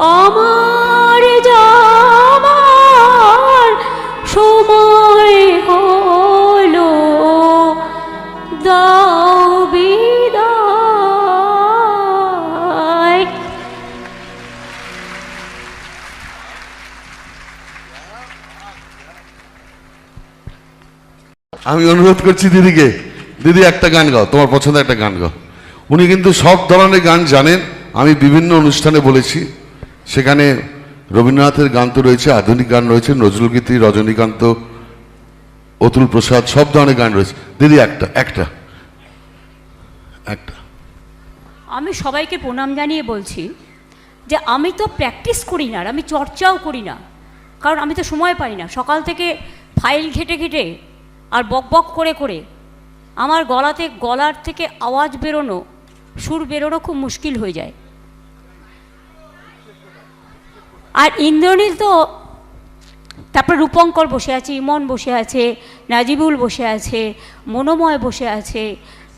আমার যাবার সময় হলো, দাও বিদায়। আমি অনুরোধ করছি দিদিকে, দিদি একটা গান গাও, তোমার পছন্দের একটা গান গাও। উনি কিন্তু সব ধরনের গান জানেন, আমি বিভিন্ন অনুষ্ঠানে বলেছি। সেখানে রবীন্দ্রনাথের গান তো রয়েছে, আধুনিক গান রয়েছে নজরুলগীতি রজনীকান্ত, অতুল প্রসাদ, সব ধরনের গান রয়েছে। দিদি, একটা একটা একটা। আমি সবাইকে প্রণাম জানিয়ে বলছি যে আমি তো প্র্যাকটিস করি না আর আমি চর্চাও করি না। কারণ আমি তো সময় পাই না। সকাল থেকে ফাইল ঘেটে ঘেটে আর বক বক করে করে আমার গলাতে, গলার থেকে আওয়াজ বেরোনো, সুর বেরোনো খুব মুশকিল হয়ে যায়। আর ইন্দ্রনীল তো তারপর রূপঙ্কর বসে আছে ইমন বসে আছে নাজিবুল বসে আছে মনোময় বসে আছে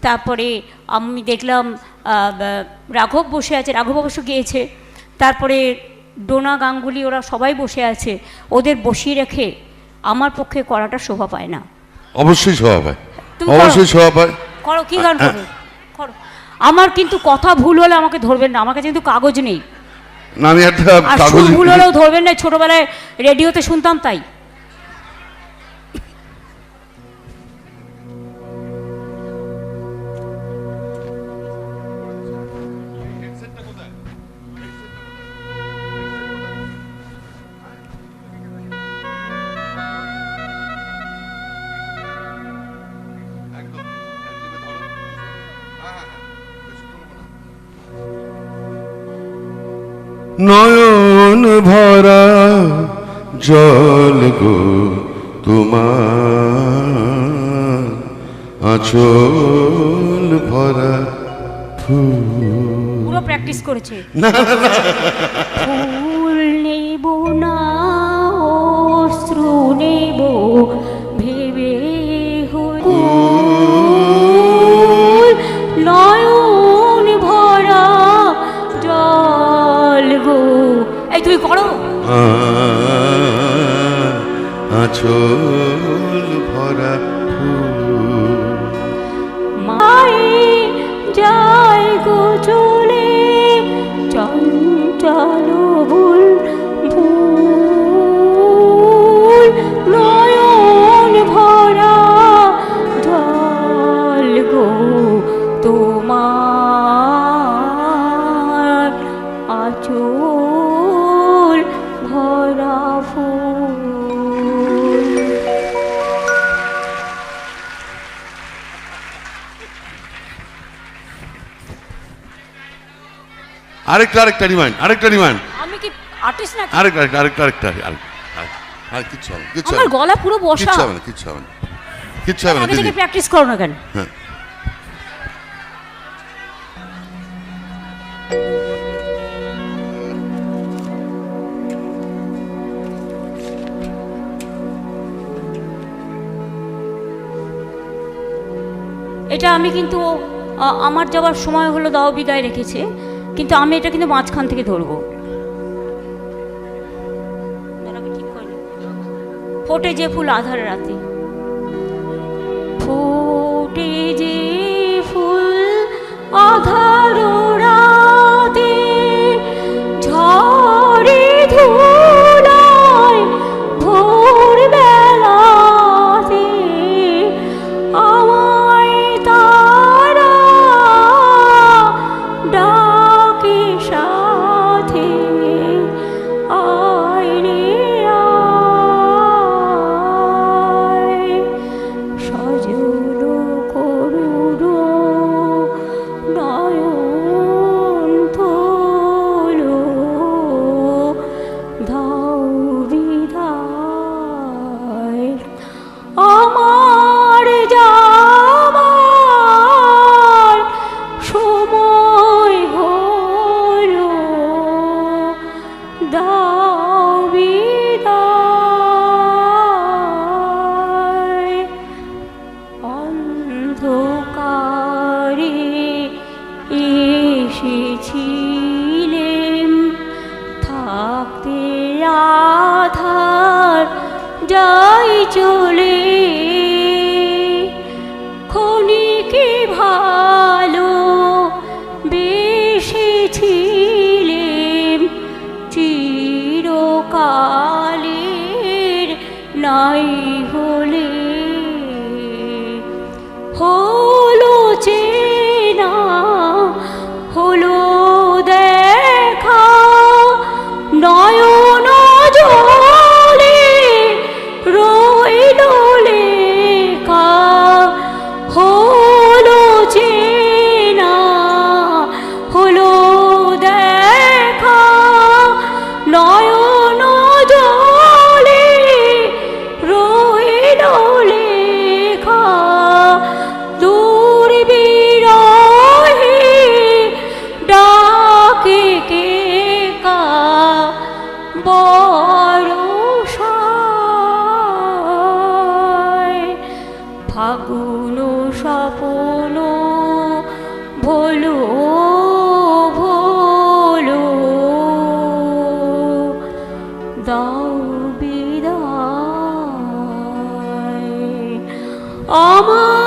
তারপরে আমি দেখলাম রাঘব বসে আছে রাঘব অবশ্য গিয়েছে তারপরে ডোনা গাঙ্গুলি ওরা সবাই বসে আছে ওদের বসিয়ে রেখে আমার পক্ষে করাটা শোভা পায় না। অবশ্যই শোভা তুমি অবশ্যই স্বভাব হয় করো কী গান করো করো। আমার কিন্তু কথা ভুল হলে আমাকে ধরবেন না আমার কাছে কিন্তু কাগজ নেই। না আমি একটা কাগজ ভুল হলেও ধরবেন না ছোটবেলায় রেডিওতে শুনতাম তাই। নয়ন ভরা জল গো তোমার। আচল ভরা ফুল। পুরো প্র্যাকটিস করেছে। না। ফুল নেব না। আচল ভরা ফুল আরেকটা আরেকটা রিমাইন্ড আরেকটা রিমাইন্ড আমি কি আর্টিস্ট না আরেকটা আরেকটা আরেকটা আরেকটা আর কিচ্ছু হবে কিচ্ছু আমার গলা পুরো বসা কিচ্ছু হবে না কিচ্ছু হবে না কিচ্ছু হবে না আগে থেকে প্র্যাকটিস করো না কেন হ্যাঁ এটা আমি কিন্তু আমার যাওয়ার সময় হলো দাও বিদায় রেখেছে কিন্তু আমি এটা কিন্তু মাঝখান থেকে ধরবো। ফোটে যে ফুল আধার রাতে চলে। খনিকে ভালো বেসেছিলেম চিরকালের নাই। ফাগুন সপন ভোলো ভোলো। দাও বিদায়। আমার